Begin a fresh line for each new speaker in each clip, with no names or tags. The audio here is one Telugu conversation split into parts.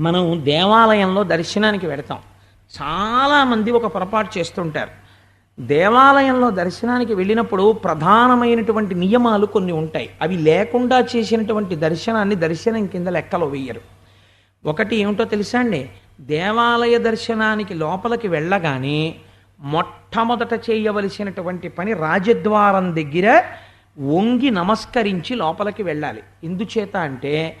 మనం దేవాలయంలో దర్శనానికి వెడతాం చాలామంది ఒక పొరపాటు చేస్తుంటారు. దేవాలయంలో దర్శనానికి వెళ్ళినప్పుడు ప్రధానమైనటువంటి నియమాలు కొన్ని ఉంటాయి. అవి లేకుండా చేసినటువంటి దర్శనాన్ని దర్శనం కింద లెక్కలో వేయరు. ఒకటి ఏమిటో తెలుసా అండి? దేవాలయ దర్శనానికి లోపలికి వెళ్ళగానే మొట్టమొదట చేయవలసినటువంటి పని రాజద్వారం దగ్గర వంగి నమస్కరించి లోపలికి వెళ్ళాలి. ఎందుచేత అంటే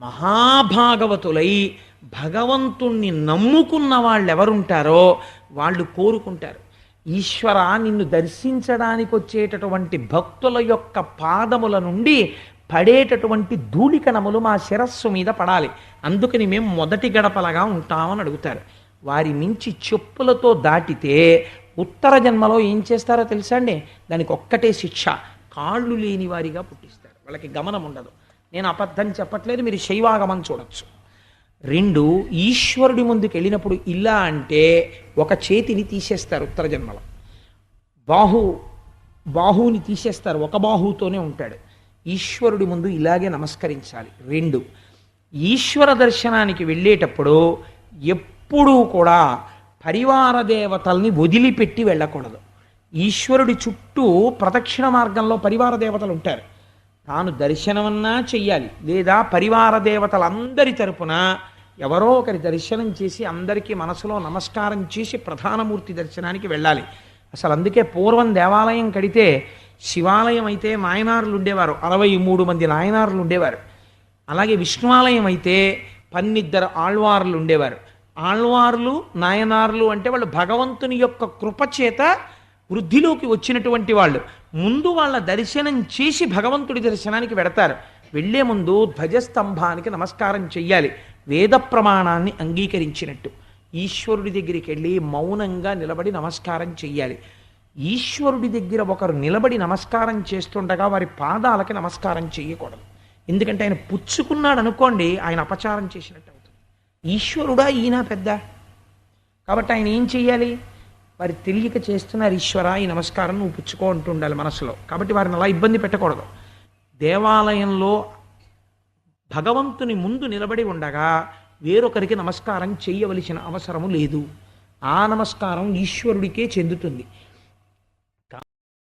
మహాభాగవతులై భగవంతుణ్ణి నమ్ముకున్న వాళ్ళు ఎవరుంటారో వాళ్ళు కోరుకుంటారు. ఈశ్వర నిన్ను దర్శించడానికి వచ్చేటటువంటి భక్తుల యొక్క పాదముల నుండి పడేటటువంటి ధూళికణములు మా శిరస్సు మీద పడాలి. అందుకని మేము మొదటి గడపలగా ఉంటామని అడుగుతారు. వారి మించి చెప్పులతో దాటితే ఉత్తర జన్మలో ఏం చేస్తారో తెలుసా అండి? దానికి ఒక్కటే శిక్ష. కాళ్ళు లేని వారిగా పుట్టిస్తారు. వాళ్ళకి గమనం ఉండదు నేను అబద్ధం చెప్పట్లేదు మీరు శైవాగమం చూడొచ్చు. రెండు ఈశ్వరుడి ముందుకు వెళ్ళినప్పుడు ఇలా అంటే ఒక చేతిని తీసేస్తారు ఉత్తర జన్మలో. బాహు బాహువుని తీసేస్తారు ఒక బాహువుతోనే ఉంటాడు. ఈశ్వరుడి ముందు ఇలాగే నమస్కరించాలి. రెండు ఈశ్వర దర్శనానికి వెళ్ళేటప్పుడు ఎప్పుడూ కూడా పరివార దేవతల్ని వదిలిపెట్టి వెళ్ళకూడదు. ఈశ్వరుడి చుట్టూ ప్రదక్షిణ మార్గంలో పరివార దేవతలు ఉంటారు. తాను దర్శనమన్నా చెయ్యాలి. లేదా పరివార దేవతలందరి తరపున ఎవరో ఒకరి దర్శనం చేసి అందరికీ మనసులో నమస్కారం చేసి ప్రధానమూర్తి దర్శనానికి వెళ్ళాలి. అసలు అందుకే పూర్వం దేవాలయం కడితే శివాలయం అయితే నాయనారులు ఉండేవారు. అరవై మూడు మంది నాయనారులు ఉండేవారు. అలాగే విష్ణువాలయం అయితే పన్నిద్దరు ఆళ్వార్లు ఉండేవారు. ఆళ్వార్లు నాయనార్లు అంటే వాళ్ళు భగవంతుని యొక్క కృపచేత వృద్ధిలోకి వచ్చినటువంటి వాళ్ళు. ముందు వాళ్ళ దర్శనం చేసి భగవంతుడి దర్శనానికి వెడతారు. వెళ్ళే ముందు ధ్వజస్తంభానికి నమస్కారం చెయ్యాలి. వేద ప్రమాణాన్ని అంగీకరించినట్టు. ఈశ్వరుడి దగ్గరికి వెళ్ళి మౌనంగా నిలబడి నమస్కారం చెయ్యాలి. ఈశ్వరుడి దగ్గర ఒకరు నిలబడి నమస్కారం చేస్తుండగా వారి పాదాలకి నమస్కారం చేయకూడదు ఎందుకంటే ఆయన పుచ్చుకున్నాడు అనుకోండి ఆయన అపచారం చేసినట్టు అవుతుంది. ఈశ్వరుడా ఈయన పెద్ద. కాబట్టి ఆయన ఏం చెయ్యాలి? వారి తెలియక చేస్తున్నారు ఈశ్వర ఈ నమస్కారం నువ్వు పుచ్చుకో అంటూ ఉండాలి మనసులో. కాబట్టి వారిని అలా ఇబ్బంది పెట్టకూడదు. దేవాలయంలో భగవంతుని ముందు నిలబడి ఉండగా వేరొకరికి నమస్కారం చేయవలసిన అవసరము లేదు. ఆ నమస్కారం ఈశ్వరుడికే చెందుతుంది.